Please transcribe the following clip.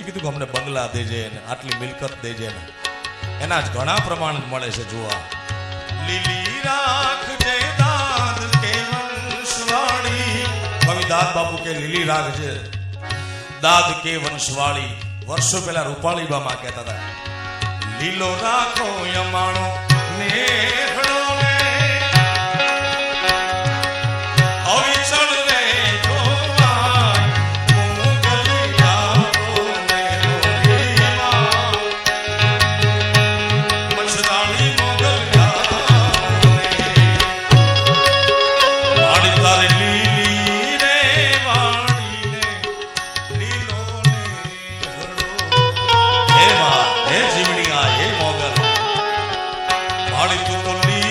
કીધું કે અમને બંગલા દેજે આટલી મિલકત દેજે ને. એના જ ઘણા પ્રમાણ મળે છે જોવા લીલી રાખજે દાદ કે વંશવાળી કવિ દાદ બાપુ કે લીલી રાખજે દાદ કે વંશવાળી વર્ષો પહેલા રૂપાળી બામા કહેતા હતા. લીલો રાખો அழைத்து சொல்லி